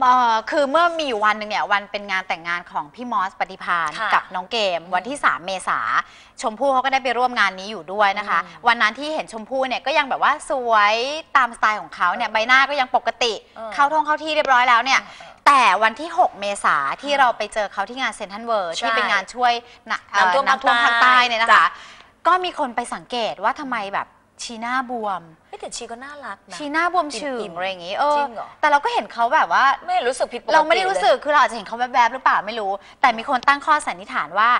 เอ่อคือเมื่อมีอยู่วันหนึ่งเนี่ยวันเป็นงานแต่งงานของพี่มอสปฏิพานค่ะกับน้องเกม วันที่ 3 เมษาชมพู่เขาก็ได้ไปร่วมงานนี้อยู่ด้วยนะคะอืมวันนั้นที่เห็นชมพู่เนี่ยก็ยังแบบว่าสวยตามสไตล์ของเขาเนี่ยใบหน้าก็ยังปกติ เออ เข้าท่องเข้าที่เรียบร้อยแล้วเนี่ยเออเออแต่วันที่ 6 เมษาที่อืมเราไปเจอเขาที่งานเซนทันเวิร์ใช่ที่เป็นงานช่วยนะเอ่อน้ำท่วมน้ำท่วมภาภาคคใต้ใต้เนี่ยนะจ้ะคะ ก็มีคนไปสังเกตว่าทำไมแบบ ชีหน้าบวมเฮ้ยแต่ชีก็น่ารักนะ ชีหน้าบวมฉึอิ่งมๆอะไรอย่างงี้เออจริงเหรอ แต่เราก็เห็นเขาแบบว่า ไม่รู้สึกผิดปกติเราไม่ได้รู้สึลยกคือเราอาจจะเห็นเขาแวบๆหรือเปล่าไม่รู้ แต่มีคนตั้งข้อสันนิษฐานว่า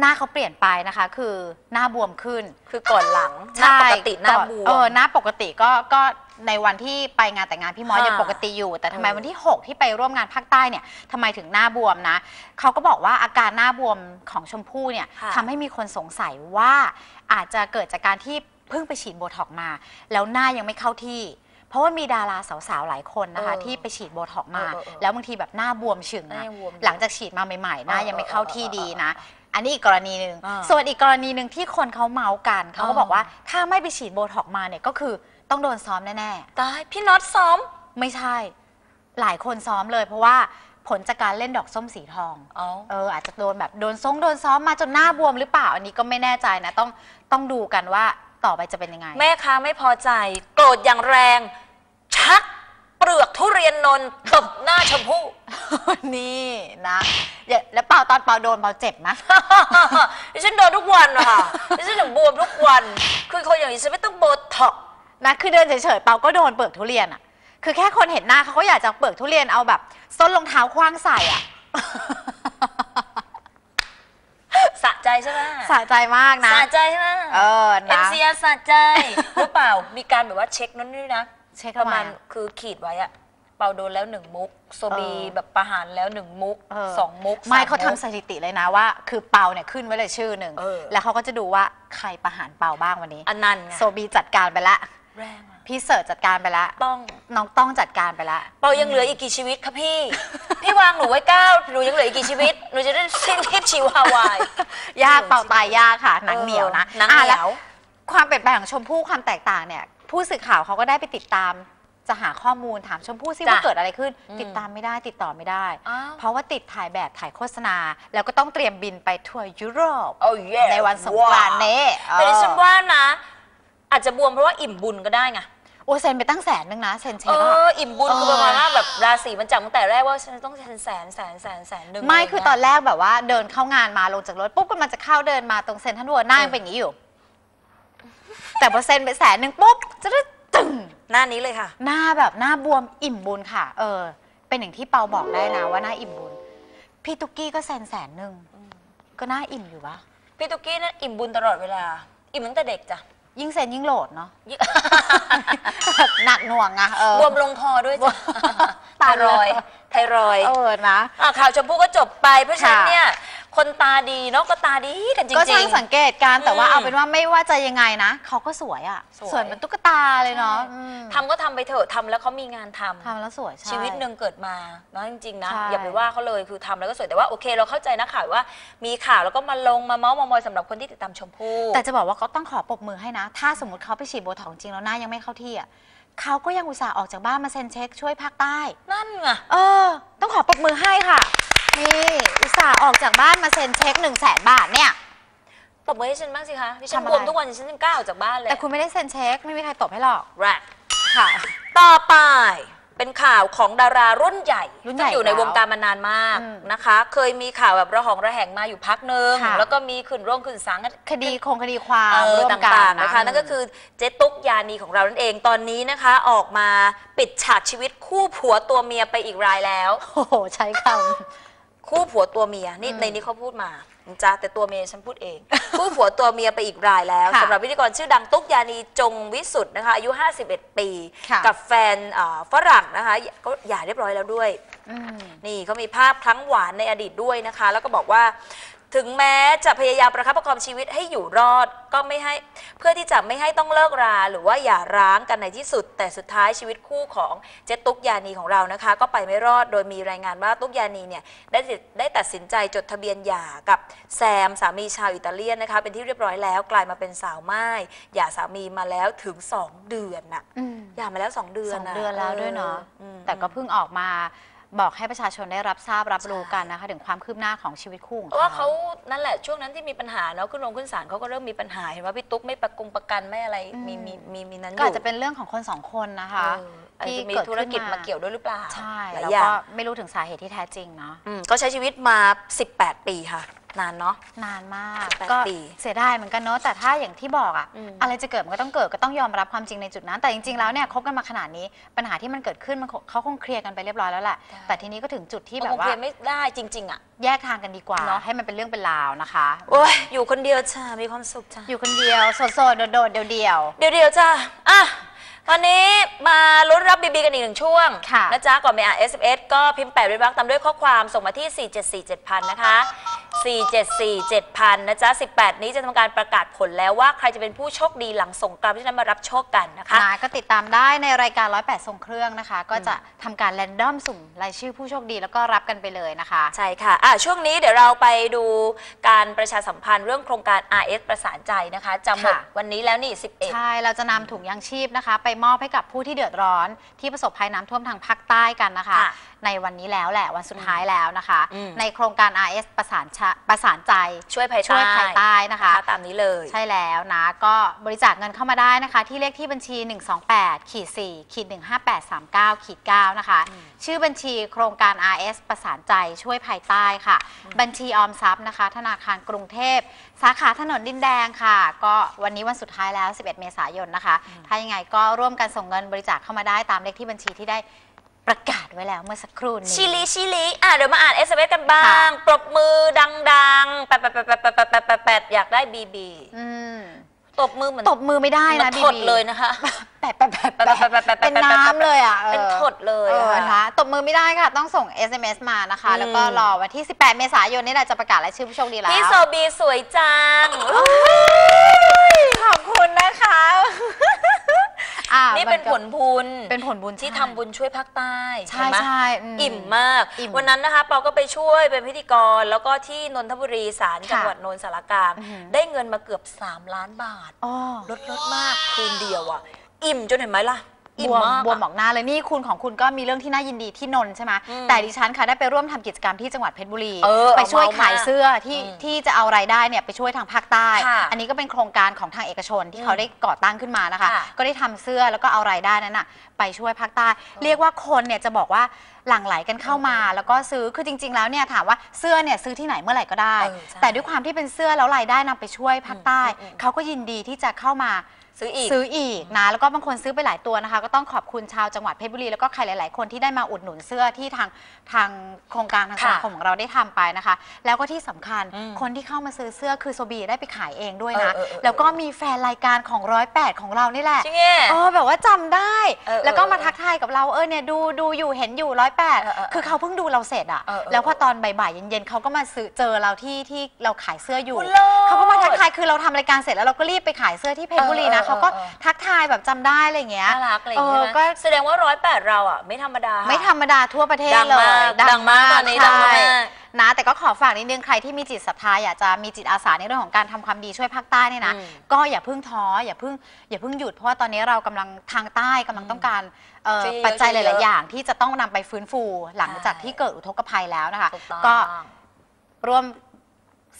หน้าเขาเปลี่ยนไปนะคะ คือหน้าบวมขึ้นคือก่อนหลังหน้าปกติหน้าก่อบวม เออหน้าปกติก็ก็ในวันที่ไปงานแต่งงานพี่มอสค่ะยังปกติอยู่ แต่ทำไมเออ วันที่ 6 ที่ไปร่วมงานภาคใต้เนี่ยทำไมถึงหน้าบวมนะเขาก็บอกว่าอาการหน้าบวมของชมพู่เนี่ย ค่ะ ทำให้มีคนสงสัยว่าอาจจะเกิดจากการที่ เพิ่งไปฉีดโบท็อกซ์มา แล้วหน้ายังไม่เข้าที่ เพราะว่ามีดาราสาวๆหลายคนนะคะเออที่ไปฉีดโบท็อกซ์มาเออเออเออแล้วบางทีแบบหน้าบวมฉึงหน้าอะยังบวมอยู่หลังจากฉีดมาใหม่ๆหน้ายังไม่เข้าที่ดีนะอันนี้อีกกรณีหนึ่งอ่าส่วนอีกกรณีหนึ่งที่คนเขาเมาส์กันเขาก็อ่าบอกว่าถ้าไม่ไปฉีดโบท็อกซ์มาเนี่ยก็คือต้องโดนซ้อมแน่ตายพี่น็อตซ้อมๆไม่ใช่ หลายคนซ้อมเลย เพราะว่าผลจากการเล่นดอกส้มสีทองอ๋อเอออาจจะโดนแบบโดนซงโดนซ้อมมาจนหน้าบวมหรือเปล่า อันนี้ก็ไม่แน่ใจนะ ต้องต้องดูกันว่า ต่อไปจะเป็นยังไง แม่ค้าไม่พอใจ โกรธอย่างแรง ชักเปลือกทุเรียนนนท์ตบหน้าชมพู่ นี่นะเดี๋ยวแล้วเปล่าตอนเปล่าโดนเปล่าเจ็บนะดิฉันโดนทุกวันอะค่ะดิฉันถึงบวมทุกวัน คือคนอย่างนี้ฉันไม่ต้องโบท็อกซ์นะคือเดินเฉยๆเปาก็โดนเปลือกทุเรียนอะ คือแค่คนเห็นหน้าเขาก็อยากจะเปลือกทุเรียนเอาแบบส้นรองเท้าคว้างใส่อะสะ ใจใช่ไหมสะใจมากนะสะใจใช่ไหมเออเอ็มนะซีสะใจหรือเปล่ามีการแบบว่าเช็คนั่นนี่นะเช็คปประระมามาณณคือขีดไว้อะเปาโดนแล้วหนึ่งมุก โซบีเออแบบประหารแล้วหนึ่งมุกเออสองมุกไม่สเขามุกทำสถิติเลยนะว่า คือเปาเนี่ยขึ้นไว้เลยชื่อหนึ่งเออแล้วเขาก็จะดูว่าใครประหารเปาบ้างวันนี้อันนั้นไงโซบีจัดการไปละแรงอะ พี่เสิร์ชจัดการไปละต้อง น้องต้องจัดการไปละเปายังเหลืออีกกี่ชีวิตคะพี่ พี่วางหนูไว้เก้าหนูยังเหลืออีกกี่ชีวิตหนูจะได้สิ้นทิพย์ชีวาวาย ยากเปาตายยากค่ะหนังเหนียวนะหนังอะเหนีแล้ยว ความเปลี่ยนแปลงของชมพู่ความแตกต่างเนี่ย ผู้สื่อข่าวเขาก็ได้ไปติดตามจะหาข้อมูลถามชมพู่ซิจ้ะว่าเกิดอะไรขึ้นอืมติดตามไม่ได้ติดต่อไม่ได้อ้าวเพราะว่าติดถ่ายแบบถ่ายโฆษณา แล้วก็ต้องเตรียมบินไปทัวร์ยุโรปโอ้ยในวันสงกรานต์นี้แต่ดิฉันเออว่านะ อาจจะบวมเพราะว่าอิ่มบุญก็ได้ไง โอ้เซ็นไปตั้งแสนนึงนะเซ็นเช็เอคอะ ออิ่มบุญคือเออประมาณว่าแบบราศีมันจับตั้งแต่แรกว่าฉันต้องแสนแสนแสนแสนแสนหนึ่งไม่ะรคือเงี้ยตอนแรกแบบว่าเดินเข้างานมาลงจากรถปุ๊บก็มันจะเข้าเดินมาตรงเซ็นทรัลเวิลด์หน้ายังเป็นอย่างนี้อยู่ แต่พอเซ็นไปแสนหนึ่งปุ๊บจะได้ตึงหน้านี้เลยค่ะ หน้าแบบหน้าบวมอิ่มบุญค่ะ เออ เป็นอย่างที่เปาบอกได้นะว่าหน้าอิ่มบุญพี่ตุ๊กกี้ก็แสนแสนหนึ่งก็หน้าอิ่มอยู่ปะพี่ตุ๊กกี้นั่นอิ่มบุญตลอดเวลา อิ่มตั้งแต่เด็กจ้ะ ยิ่งเซ็นยิ่งโหลดเนาะยิ่งหนักหน่วงอะเออบวมลงคอด้วยจ้ะไทตายรเลยอยด์ไทรอยด์ เออนะ อะข่าวชมพู่ก็จบไปเพราะฉะนั้นค่ะเนี่ย คนตาดีเนาะก็ตาดีกันจริงๆ ก็ช่างสังเกตการแต่ว่าอืมเอาเป็นว่าไม่ว่าจะยังไงนะเขาก็สวยอะสวย สวยเหมือนตุ๊กตาเลยเนาะอืมทำก็ทำไปเถอะทำแล้วเขามีงานทำ ทำแล้วสวยใช่ ชีวิตหนึ่งเกิดมาเนาะจริงๆนะ ใช่ อย่าไปว่าเขาเลยคือทำแล้วก็สวยแต่ว่าโอเคเราเข้าใจนะข่าวว่า มีข่าวแล้วก็มาลงมาเมาส์มามอยสำหรับคนที่ติดตามชมพู่แต่จะบอกว่าเขาต้องขอปรบมือให้นะ ถ้าสมมติเขาไปฉีดโบท็อกซ์จริงแล้วหน้ายังไม่เข้าที่อะเขาก็ยังอุตส่าห์ออกจากบ้านมาเซ็นเช็คช่วยภาคใต้ นั่นไงเออ ต้องขอปรบมือให้ค่ะ นี่อุตส่าห์ออกจากบ้านมาเซ็นเช็ค1นึ่งแสนบาทเนี่ย ตบมือให้ฉันบ้างสิคะดิฉันทำอะไร บวมทุกวันดิฉันยังกล้าออกจากบ้านเลยแต่คุณไม่ได้เซ็นเช็ค ไม่มีใครตบให้หรอก แรกค่ะ ต่อไปเป็นข่าวของดารารุ่นใหญ่รุ่นใหญ่ซึ่งอยู่ในแล้ววงการมานานมากอืมนะคะ เคยมีข่าวแบบระหองระแหงมาอยู่พักหนึ่งค่ะ แล้วก็มีขึ้นร่วงขึ้นศาลกัน คดีคงคดีความเออร่วมกันต่างๆนะคะนั่นก็คือเจ๊ตุ๊กยานีของเรานั่นเองตอนนี้นะคะ ออกมาปิดฉากชีวิตคู่ผัวตัวเมียไปอีกรายแล้ว โอ้โห ใช้ค คู่ผัวตัวเมียนี่อืมในนี้เขาพูดมาจ้าแต่ตัวเมียฉันพูดเอง คู่ผัวตัวเมียไปอีกรายแล้วค่ะสำหรับพิธีกรชื่อดังตุ๊กยานีจงวิสุทธ์นะคะอายุ 51 ปีค่ะกับแฟนอ่าฝรั่งนะคะก็หย่าเรียบร้อยแล้วด้วยำอืมนี่เขามีภาพครั้งหวานในอดีตด้วยนะคะ แล้วก็บอกว่า ถึงแม้จะพยายามประคับประคองชีวิตให้อยู่รอดก็ไม่ให้ เพื่อที่จะไม่ให้ต้องเลิกราหรือว่าอย่าร้างกันในที่สุด แต่สุดท้ายชีวิตคู่ของเจตุกยานีของเรานะคะ ก็ไปไม่รอดโดยมีรายงานว่าตุกยานีเนี่ยได้ติดได้ตัดสินใจจดทะเบียนหย่ากับแซมสามีชาวอิตาเลียนนะคะ เป็นที่เรียบร้อยแล้วกลายมาเป็นสาวไม้หย่าสามีมาแล้วถึง 2 เดือนน่ะอืมหย่ามาแล้ว 2 เดือนสองน่ะเดือนแล้วด้วยเนาะออแต่ก็เพิ่งออกมา บอกให้ประชาชนได้รับทราบรับรู้กันนะคะ ถึงความคืบหน้าของชีวิตคู่ของเพราะว่าเขานั่นแหละช่วงนั้นที่มีปัญหาเนาะขึ้นโรงขึ้นศาลเขาก็เริ่มมีปัญหาเห็นว่าพี่ตุ๊กไม่ประกงประกันไม่อะไรมีมีมีมีนั้นอก็อาจยู่จะเป็นเรื่องของคนสองคนนะคะ เอออาจที่จะมีเกิดธุรกิจขึ้นมาเกี่ยวด้วยหรือเปล่าใช่ หลายแล้วอย่าก็งไม่รู้ถึงสาเหตุที่แท้จริงเนาะ อืมก็ใช้ชีวิตมา 18 ปีค่ะนานเนาะ นานมากแปดก็ปีเสียดายเหมือนกันเนาะแต่ถ้าอย่างที่บอกอะอืม อะไรจะเกิดมันก็ต้องเกิดก็ต้องยอมรับความจริงในจุดนั้น แต่จริงๆแล้วเนี่ยคบกันมาขนาดนี้ปัญหาที่มันเกิดขึ้นมันคงเขาคงเคลียร์กันไปเรียบร้อยแล้วแหละแต่ทีนี้ก็ถึงจุดที่แบบคงว่าเคลียร์ไม่ได้จริง ๆ อะ แยกทางกันดีกว่าเนอะ ให้มันเป็นเรื่องเป็นราวนะคะ โอ้ยอยู่คนเดียวจ้ามีความสุขจ้าอยู่คนเดียวโสดๆโดดๆเดียวเดี๋ยว เดี๋ยวๆจ้าอะ ตอนนี้มาลุ้นรับบีบีกันอีกหนึ่งช่วงค่ะนะจ๊ะก่อนไปอ่าน SMS ก็พิมพ์แปดริบักตามด้วยข้อความส่งมาที่ 4747000นะคะ 4747000นะจ๊ะ18 นี้จะทำการประกาศผลแล้วว่าใครจะเป็นผู้โชคดีหลังสงกรานต์ที่จะมารับโชคกันนะคะๆนะก็ติดตามได้ในรายการ 108 ทรงเครื่องนะคะ ก็จะทำการแรนดอมสุ่มรายชื่อผู้โชคดีแล้วก็รับกันไปเลยนะคะ ใช่ค่ะอะ ช่วงนี้เดี๋ยวเราไปดูการประชาสัมพันธ์เรื่องโครงการ RS ประสานใจนะคะจะหมดค่ะ วันนี้แล้วนี่ 11 ใช่ เราจะนำถุงยางชีพนะคะ ไปมอบให้กับผู้ที่เดือดร้อนที่ประสบภัยน้ำท่วมทางภาคใต้กันนะคะ ค่ะในวันนี้แล้วแหละวันสุดท้ายแล้วนะคะอืมในโครงการ RS ประสานชะประสานใจช่วยภัยช่วยภัยใต้นะคะตามนี้เลยใช่แล้วนะ ก็บริจาคเงินเข้ามาได้นะคะ ที่เลขที่บัญชี 128ขีด4ขีด15839ขีด9นะคะ ชื่อบัญชีโครงการ RS ประสานใจช่วยภัยใต้ค่ะ บัญชีออมทรัพย์นะคะ ธนาคารกรุงเทพ สาขาถนนดินแดงค่ะ ก็วันนี้วันสุดท้ายแล้ว 11 เมษายนนะคะ ถ้ายังไงก็ร่วมกันส่งเงินบริจาคเข้ามาได้ตามเลขที่บัญชีที่ได้ ประกาศไว้แล้วเมื่อสักครู่นี้ชิลิชิลิอะเดี๋ยวมาอ่าน SMS กันบ้าค่ะงปรบมือดังๆแปดแปดแปดแปดแปดแปดแปดแปดแปดอยากได้บีบีอืมตบมือเหมือนตบมือไม่ได้เหมือนะนบีถดบีเลยนะคะแปะแปะแปะแปะแปะแปะแปะแปะเป็นน้ำเลยอะออเป็นถดเลยเออค่ะนะคะตบมือไม่ได้ค่ะ ต้องส่ง SMS มานะคะอืมแล้วก็รอวันที่ 18 เมษายนนี่แหละจะประกาศรายชื่อผู้โชคดีแล้วพี่โซบีสวยจังขอบคุณนะคะอะ นี่เป็นมัก็ผลบุญเป็นผลบุญที่ใช่ทำบุญช่วยภาคใต้ใช่เห็นไหมใช่อือิ่มมากอิ่มวันนั้นนะคะเปาก็ไปช่วยเป็นพิธีกร แล้วก็ที่นนทบุรีศาลจังค่ะหวัดนนทสารคามอือหือได้เงินมาเกือบ 3 ล้านบาทอ๋อลดลดมากคืนเดียวอะ อิ่มจนเห็นไหมล่ะ อิ่บมวมมากบวมอะออกหน้าเลยนี่คุณของคุณก็มีเรื่องที่น่ายินดีที่นนท์ใช่ไหมอืมแต่ดิฉันค่ะได้ไปร่วมทำกิจกรรมที่จังหวัดเพชรบุรีเออไปช่วยเอาเมาขายเสื้อที่อืมที่จะเอารายได้เนี่ยไปช่วยทางภาคใต้ค่ะอันนี้ก็เป็นโครงการของทางเอกชนที่อืมเขาได้ก่อตั้งขึ้นมานะคะค่ะก็ได้ทำเสื้อแล้วก็เอารายได้นั้นน่ะไปช่วยภาคใต้ เรียกว่าคนเนี่ยจะบอกว่าหลั่งไหลกันเข้ามา แล้วก็ซื้อคือจริง ๆ แล้วเนี่ยถามว่าเสื้อเนี่ยซื้อที่ไหนเมื่อไหร่ก็ได้เออใช่แต่ด้วยความที่เป็นเสื้อแล้วรายได้นำไปช่วยภาคใต้อืมอืมอืมเขาก็ยินดีที่จะเข้ามา ซื้ออีก ซื้ออีกนะแล้วก็บางคนซื้อไปหลายตัวนะคะ ก็ต้องขอบคุณชาวจังหวัดเพชรบุรีแล้วก็ใครหลาย ๆ คนที่ได้มาอุดหนุนเสื้อที่ทางทางโครงการทางสค่ะมาคมของเราได้ทำไปนะคะ แล้วก็ที่สำคัญอืมคนที่เข้ามาซื้อเสื้อคือโซบีได้ไปขายเองด้วยนะเออเออเออแล้วก็มีแฟนรายการของร้อยแปดของเรานี่แหละจริงไงเออแบบว่าจำได้เออเออแล้วก็มาทักทายกับเราเออเนี่ยดูดูอยู่เห็นอยู่ร้อยแปดเออเออเออคือเขาเพิ่งดูเราเสร็จอะเออเออแล้วพอตอนบ่ายๆเย็นๆเขาก็มาซื้อเจอเราที่ที่เราขายเสื้ออยู่โอ้เลิศเขาก็มาทักทายคือเราทำรายการเสร็จแล้วเราก็รีบไปขายเสื้อที่เพชรบุรีนะเออเออเขาก็เออทักทายแบบจำได้อะไรอย่างเงี้ยน่ารักอะไรอย่างเงี้ยเออนะก็แสดงว่าร้อยแปดเราอะไม่ธรรมดา ไม่ธรรมดาทั่วประเทศดังเลยมากดังมากตอนนี้ดังมากใช่นะแต่ก็ขอฝากนิดนึงใครที่มีจิตศรัทธาอยากจะมีจิตอาสาในเรื่องของการทำความดีช่วยภาคใต้เนี่ยนะอืมก็อย่าเพิ่งท้ออย่าเพิ่งอย่าเพิ่งหยุดเพราะว่าตอนนี้เรากำลังทางใต้กำลังต้องการเอ่อช่วยเยอะปัจจัยหช่วยเยลายอะๆอย่างที่จะต้องนำไปฟื้นฟูหลังจากใช่ที่เกิดอุทกภัยแล้วนะคะถูกต้องก็ร่วม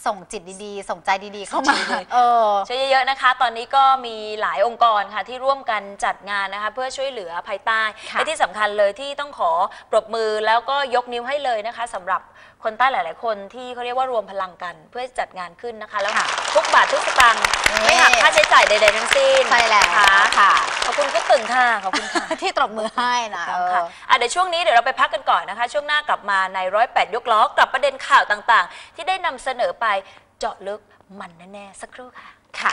ส่งจิตดีๆ ส่งใจดีๆ เข้ามาส่งจิตดีๆเออช่วยเยอะๆนะคะ ตอนนี้ก็มีหลายองค์กรค่ะที่ร่วมกันจัดงานนะคะ เพื่อช่วยเหลือภายใต้ค่ะและที่สำคัญเลยที่ต้องขอปรบมือแล้วก็ยกนิ้วให้เลยนะคะสำหรับคนใต้หลาย ๆ คนที่เขาเรียกว่ารวมพลังกันเพื่อจัดงานขึ้นนะคะ แล้วค่ะทุกบาททุกสตางค์นี่ไม่หักค่าใช้จ่ายใด ๆ ทั้งสิ้นใช่แล้วนะคะค่ะขอบคุณก็ตึงค่ะขอบคุณค่ะที่ตบมือให้นะต้องเอค่ะออะเดี๋ยวช่วงนี้เดี๋ยวเราไปพักกันก่อนนะคะ ช่วงหน้ากลับมาในร้อยแปดยกล้อกลับประเด็นข่าวต่าง ๆ ที่ได้นำเสนอไปเจาะลึกมันแน่ๆสักครู่ค่ะ ค่ะ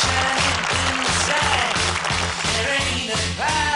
shining inside. There ain't a vibe.